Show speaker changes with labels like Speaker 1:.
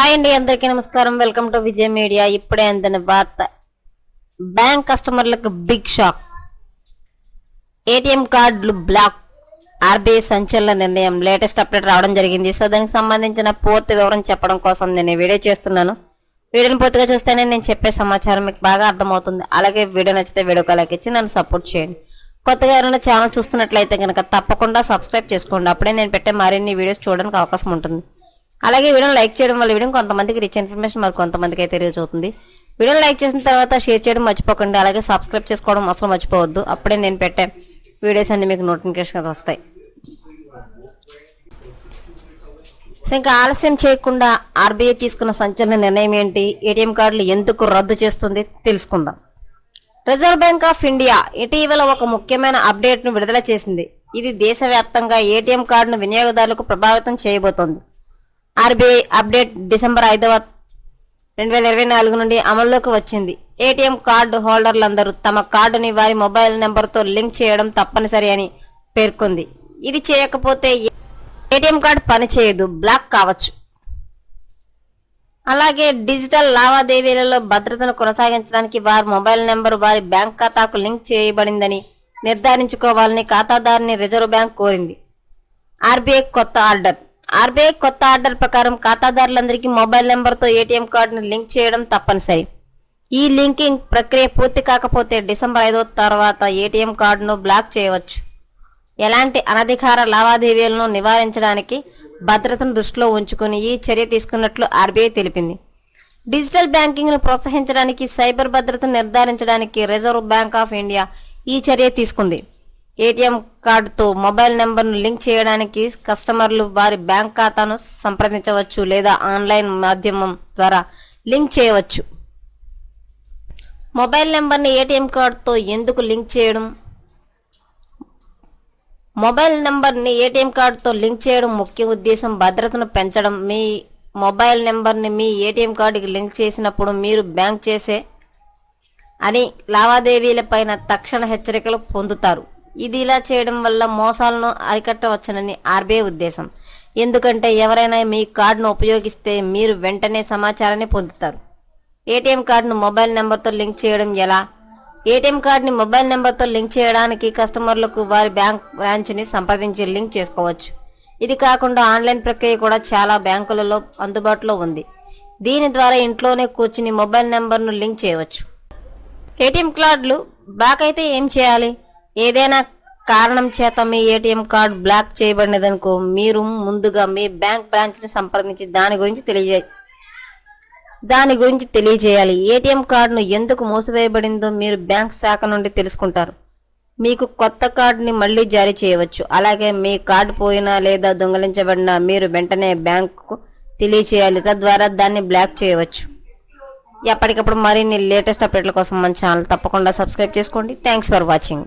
Speaker 1: Hi అండి అందరికీ నమస్కారం. Welcome to Vijay media. ఇప్పుడే అందిన వార్త. బ్యాంక్ కస్టమర్లకు బిగ్ షాక్. ఏటీఎం కార్డులు బ్లాక్. ఆర్బీఐ సంచలన నిర్ణయం. లేటెస్ట్ అప్డేట్ రావడం జరిగింది. సో దానికి సంబంధించిన పూర్తి వివరం చెప్పడం కోసం నేను వీడియో చేస్తున్నాను. వీడియోని పూర్తిగా చూస్తేనే నేను చెప్పే సమాచారం మీకు బాగా అర్థమవుతుంది. అలాగే వీడియో నచ్చితే వీడియోకి లైక్ ఇచ్చి నన్ను సపోర్ట్ చేయండి. కొత్తగా ఎవరైనా ఛానల్ చూస్తున్నట్లయితే కనుక తప్పకుండా సబ్స్క్రైబ్ చేసుకోండి. అప్పుడే నేను పెట్టే మరిన్ని వీడియోస్ చూడడానికి అవకాశం ఉంటుంది. అలాగే వీడియోని లైక్ చేయడం వల్ల వీడియో కొంతమందికి రిచ్ ఇన్ఫర్మేషన్ మరి కొంతమందికి అయితే రీచ్ అవుతుంది. వీడియోని లైక్ చేసిన తర్వాత షేర్ చేయడం మర్చిపోకండి. అలాగే సబ్స్క్రైబ్ చేసుకోవడం అసలు మర్చిపోవద్దు. అప్పుడే నేను పెట్టే వీడియోస్ అన్ని మీకు నోటిఫికేషన్ వస్తాయి. సో ఇంకా ఆలస్యం చేయకుండా ఆర్బీఐ తీసుకున్న సంచలన నిర్ణయం ఏంటి? ఏటీఎం కార్డులు ఎందుకు రద్దు చేస్తుంది? తెలుసుకుందాం. రిజర్వ్ బ్యాంక్ ఆఫ్ ఇండియా ఇటీవల ఒక ముఖ్యమైన అప్డేట్ను విడుదల చేసింది. ఇది దేశవ్యాప్తంగా ఏటీఎం కార్డును వినియోగదారులకు ప్రభావితం చేయబోతోంది. ఆర్బీఐ అప్డేట్ డిసెంబర్ ఐదవ రెండు వేల ఇరవై నాలుగు నుండి అమల్లోకి వచ్చింది. ఏటీఎం కార్డు హోల్డర్లందరూ తమ కార్డుని వారి మొబైల్ నెంబర్తో లింక్ చేయడం తప్పనిసరి అని పేర్కొంది. ఇది చేయకపోతే ఏటీఎం కార్డు పనిచేయదు బ్లాక్ కావచ్చు. అలాగే డిజిటల్ లావాదేవీలలో భద్రతను కొనసాగించడానికి వారి మొబైల్ నెంబర్ వారి బ్యాంక్ ఖాతాకు లింక్ చేయబడిందని నిర్ధారించుకోవాలని ఖాతాదారుని రిజర్వ్ బ్యాంక్ కోరింది. ఆర్బీఐ కొత్త ఆర్డర్. ఆర్బీఐ కొత్త ఆర్డర్ ప్రకారం ఖాతాదారులందరికీ మొబైల్ నెంబర్తో ఏటీఎం కార్డును లింక్ చేయడం తప్పనిసరి. ఈ లింకింగ్ ప్రక్రియ పూర్తి కాకపోతే డిసెంబర్ ఐదో తర్వాత ఏటీఎం కార్డును బ్లాక్ చేయవచ్చు. ఎలాంటి అనధికార లావాదేవీలను నివారించడానికి భద్రతను దృష్టిలో ఉంచుకుని ఈ చర్య తీసుకున్నట్లు ఆర్బీఐ తెలిపింది. డిజిటల్ బ్యాంకింగ్ను ప్రోత్సహించడానికి సైబర్ భద్రతను నిర్ధారించడానికి రిజర్వ్ బ్యాంక్ ఆఫ్ ఇండియా ఈ చర్య తీసుకుంది. ఏటీఎం కార్డుతో మొబైల్ నెంబర్ను లింక్ చేయడానికి కస్టమర్లు వారి బ్యాంక్ ఖాతాను సంప్రదించవచ్చు లేదా ఆన్లైన్ మాధ్యమం ద్వారా లింక్ చేయవచ్చు. మొబైల్ నెంబర్ని ఏటీఎం కార్డుతో ఎందుకు లింక్ చేయడం? మొబైల్ నెంబర్ని ఏటీఎం కార్డుతో లింక్ చేయడం ముఖ్య ఉద్దేశం భద్రతను పెంచడం. మీ మొబైల్ నెంబర్ని మీ ఏటీఎం కార్డుకి లింక్ చేసినప్పుడు మీరు బ్యాంక్ చేసే అని లావాదేవీలపైన తక్షణ హెచ్చరికలు పొందుతారు. ఇది ఇలా చేయడం వల్ల మోసాలను అరికట్టవచ్చునని ఆర్బీఐ ఉద్దేశం. ఎందుకంటే ఎవరైనా మీ కార్డును ఉపయోగిస్తే మీరు వెంటనే సమాచారాన్ని పొందుతారు. ఏటీఎం కార్డును మొబైల్ నెంబర్తో లింక్ చేయడం ఎలా? ఏటీఎం కార్డుని మొబైల్ నెంబర్తో లింక్ చేయడానికి కస్టమర్లకు వారి బ్యాంక్ బ్రాంచ్ని సంప్రదించి లింక్ చేసుకోవచ్చు. ఇది కాకుండా ఆన్లైన్ ప్రక్రియ కూడా చాలా బ్యాంకులలో అందుబాటులో ఉంది. దీని ద్వారా ఇంట్లోనే కూర్చుని మొబైల్ నెంబర్ను లింక్ చేయవచ్చు. ఏటీఎం కార్డులు బ్లాక్ అయితే ఏం చేయాలి? ఏదైనా కారణం చేత మీ ఏటీఎం కార్డు బ్లాక్ చేయబడినదనుకో మీరు ముందుగా మీ బ్యాంక్ బ్రాంచ్ని సంప్రదించి దాని గురించి తెలియజే దాని గురించి తెలియజేయాలి. ఏటీఎం కార్డును ఎందుకు మూసివేయబడిందో మీరు బ్యాంక్ శాఖ నుండి తెలుసుకుంటారు. మీకు కొత్త కార్డుని మళ్ళీ జారీ చేయవచ్చు. అలాగే మీ కార్డు పోయినా లేదా దొంగలించబడినా మీరు వెంటనే బ్యాంకుకు తెలియచేయాలి తద్వారా దాన్ని బ్లాక్ చేయవచ్చు. ఎప్పటికప్పుడు మరిన్ని లేటెస్ట్ అప్డేట్ల కోసం మన ఛానల్ తప్పకుండా సబ్స్క్రైబ్ చేసుకోండి. Thanks for watching.